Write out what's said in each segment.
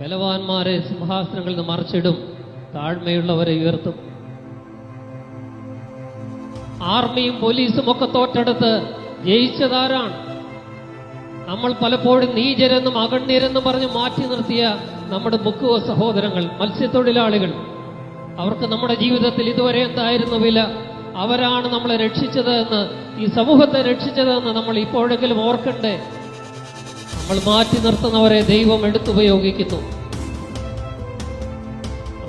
ബലവാന്മാരെ സിംഹാസനങ്ങളിൽ നിന്ന് മറിച്ചിടും. താഴ്മയുള്ളവരെ ഉയർത്തും. ആർമിയും പോലീസും ഒക്കെ തോറ്റെടുത്ത് ജയിച്ചതാരാണ്? നമ്മൾ പലപ്പോഴും നീചരെന്നും അഗണ്യരെന്നും പറഞ്ഞ് മാറ്റി നിർത്തിയ നമ്മുടെ മുക്കുവ സഹോദരങ്ങൾ മത്സ്യത്തൊഴിലാളികൾ. അവർക്ക് നമ്മുടെ ജീവിതത്തിൽ ഇതുവരെ എന്തായിരുന്നു വില? അവരാണ് നമ്മളെ രക്ഷിച്ചത് എന്ന് ഈ സമൂഹത്തെ രക്ഷിച്ചതെന്ന് നമ്മൾ ഇപ്പോഴെങ്കിലും ഓർക്കണ്ടേ? നമ്മൾ മാറ്റി നിർത്തുന്നവരെ ദൈവം എടുത്തുപയോഗിക്കുന്നു.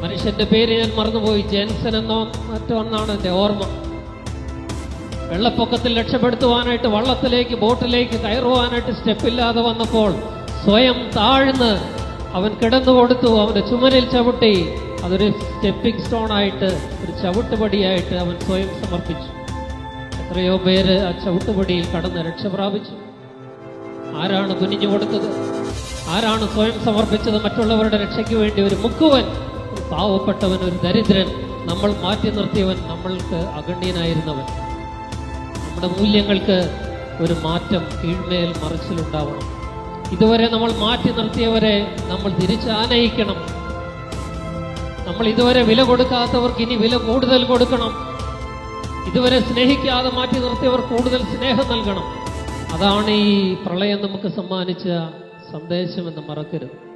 മനുഷ്യന്റെ പേര് ഞാൻ മറന്നുപോയി. ജെൻസൻ എന്നോ മറ്റോ എന്നാണ് ഓർമ്മ. വെള്ളപ്പൊക്കത്തിൽ രക്ഷപ്പെടുത്തുവാനായിട്ട് വള്ളത്തിലേക്ക് ബോട്ടിലേക്ക് കയറുവാനായിട്ട് സ്റ്റെപ്പില്ലാതെ വന്നപ്പോൾ സ്വയം താഴ്ന്ന് അവൻ കിടന്നു കൊടുത്തു. അവന്റെ ചുമരിൽ ചവിട്ടി. അതൊരു സ്റ്റെപ്പിംഗ് സ്റ്റോൺ ആയിട്ട് ഒരു ചവിട്ടുപടിയായിട്ട് അവൻ സ്വയം സമർപ്പിച്ചു. എത്രയോ പേര് ആ ചവിട്ടുപടിയിൽ കടന്ന് രക്ഷ പ്രാപിച്ചു ആരാണ് കുനിഞ്ഞു കൊടുത്തത്? ആരാണ് സ്വയം സമർപ്പിച്ചത്? മറ്റുള്ളവരുടെ രക്ഷയ്ക്ക് വേണ്ടി ഒരു മുക്കുവൻ പാവപ്പെട്ടവൻ ഒരു ദരിദ്രൻ നമ്മൾ മാറ്റി നിർത്തിയവൻ നമ്മൾക്ക് അഗണ്യനായിരുന്നവൻ. നമ്മുടെ മൂല്യങ്ങൾക്ക് ഒരു മാറ്റം കീഴ്മേൽ മറിച്ചിലുണ്ടാവണം ഇതുവരെ നമ്മൾ മാറ്റി നിർത്തിയവരെ നമ്മൾ തിരിച്ചാനയിക്കണം. നമ്മൾ ഇതുവരെ വില കൊടുക്കാത്തവർക്ക് ഇനി വില കൂടുതൽ കൊടുക്കണം. ഇതുവരെ സ്നേഹിക്കാതെ മാറ്റി നിർത്തിയവർ കൂടുതൽ സ്നേഹം നൽകണം. അതാണ് ഈ പ്രളയം നമുക്ക് സമ്മാനിച്ച സന്ദേശമെന്ന് മറക്കരുത്.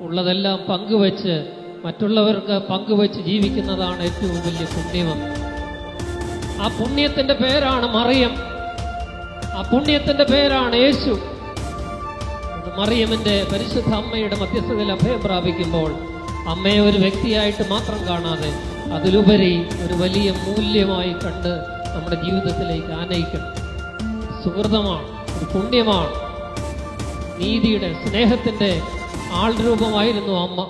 ഉള്ളതെല്ലാം പങ്കുവെച്ച് മറ്റുള്ളവർക്ക് പങ്കുവെച്ച് ജീവിക്കുന്നതാണ് ഏറ്റവും വലിയ പുണ്യം. ആ പുണ്യത്തിന്റെ പേരാണ് മറിയം. ആ പുണ്യത്തിന്റെ പേരാണ് യേശു. മറിയമിന്റെ പരിശുദ്ധ അമ്മയുടെ മധ്യസ്ഥതയിൽ അഭയം പ്രാപിക്കുമ്പോൾ അമ്മയെ ഒരു വ്യക്തിയായിട്ട് മാത്രം കാണാതെ അതിലുപരി ഒരു വലിയ മൂല്യമായി കണ്ട് നമ്മുടെ ജീവിതത്തിലേക്ക് ആനയിക്കണം. സുഹൃതമാണ് ഒരു പുണ്യമാണ്. നീതിയുടെ സ്നേഹത്തിന്റെ ആൾരൂപമായിരുന്നു അമ്മ.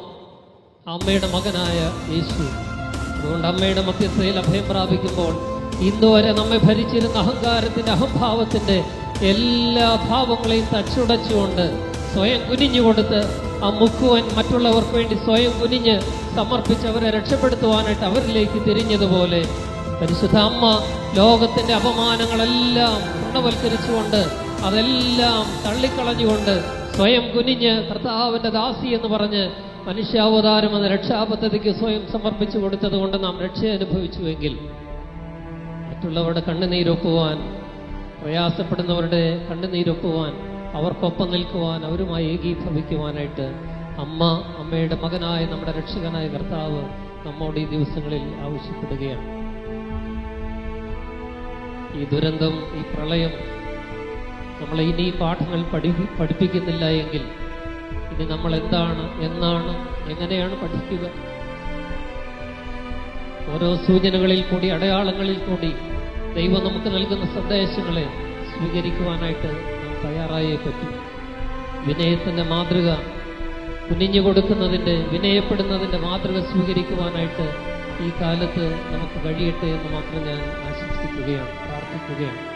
അമ്മയുടെ മകനായ യേശു. അതുകൊണ്ട് അമ്മയുടെ മധ്യസ്ഥയിൽ അഭയം പ്രാപിക്കുമ്പോൾ ഇന്നുവരെ നമ്മെ ഭരിച്ചിരുന്ന അഹങ്കാരത്തിന്റെ അഹംഭാവത്തിന്റെ എല്ലാ ഭാവങ്ങളെയും തച്ചുടച്ചുകൊണ്ട് സ്വയം കുനിഞ്ഞു കൊടുത്ത് ആ മുക്കുവൻ മറ്റുള്ളവർക്ക് വേണ്ടി സ്വയം കുനിഞ്ഞ് സമർപ്പിച്ച് അവരെ രക്ഷപ്പെടുത്തുവാനായിട്ട് അവരിലേക്ക് തിരിഞ്ഞതുപോലെ പരിശുദ്ധ അമ്മ ലോകത്തിന്റെ അപമാനങ്ങളെല്ലാം ഉണ്ണവൽക്കരിച്ചുകൊണ്ട് അതെല്ലാം തള്ളിക്കളഞ്ഞുകൊണ്ട് സ്വയം കുനിഞ്ഞ് കർത്താവിന്റെ ദാസി എന്ന് പറഞ്ഞ് മനുഷ്യാവതാരം എന്ന രക്ഷാപദ്ധതിക്ക് സ്വയം സമർപ്പിച്ചു കൊടുത്തത് കൊണ്ട് നാം രക്ഷ അനുഭവിച്ചുവെങ്കിൽ മറ്റുള്ളവരുടെ കണ്ണുനീരൊപ്പുവാൻ പ്രയാസപ്പെടുന്നവരുടെ കണ്ണുനീരൊപ്പുവാൻ അവർക്കൊപ്പം നിൽക്കുവാൻ അവരുമായി ഏകീഭവിക്കുവാനായിട്ട് അമ്മ അമ്മയുടെ മകനായ നമ്മുടെ രക്ഷകനായ കർത്താവ് നമ്മോട് ഈ ദിവസങ്ങളിൽ ആവശ്യപ്പെടുകയാണ്. ഈ ദുരന്തം ഈ പ്രളയം നമ്മളെ ഇനി പാഠങ്ങൾ പഠി പഠിപ്പിക്കുന്നില്ല എങ്കിൽ ഇനി നമ്മൾ എന്താണ് എന്നാണ് എങ്ങനെയാണ് പഠിക്കുക? ഓരോ സൂചനകളിൽ കൂടി അടയാളങ്ങളിൽ കൂടി ദൈവം നമുക്ക് നൽകുന്ന സന്ദേശങ്ങളെ സ്വീകരിക്കുവാനായിട്ട് നാം തയ്യാറായേ പറ്റും. വിനയത്തിന്റെ മാതൃക കുനിഞ്ഞു കൊടുക്കുന്നതിന്റെ വിനയപ്പെടുന്നതിന്റെ മാതൃക സ്വീകരിക്കുവാനായിട്ട് ഈ കാലത്ത് നമുക്ക് കഴിയട്ടെ എന്ന് മാത്രം ഞാൻ ആശംസിക്കുകയാണ്. 对。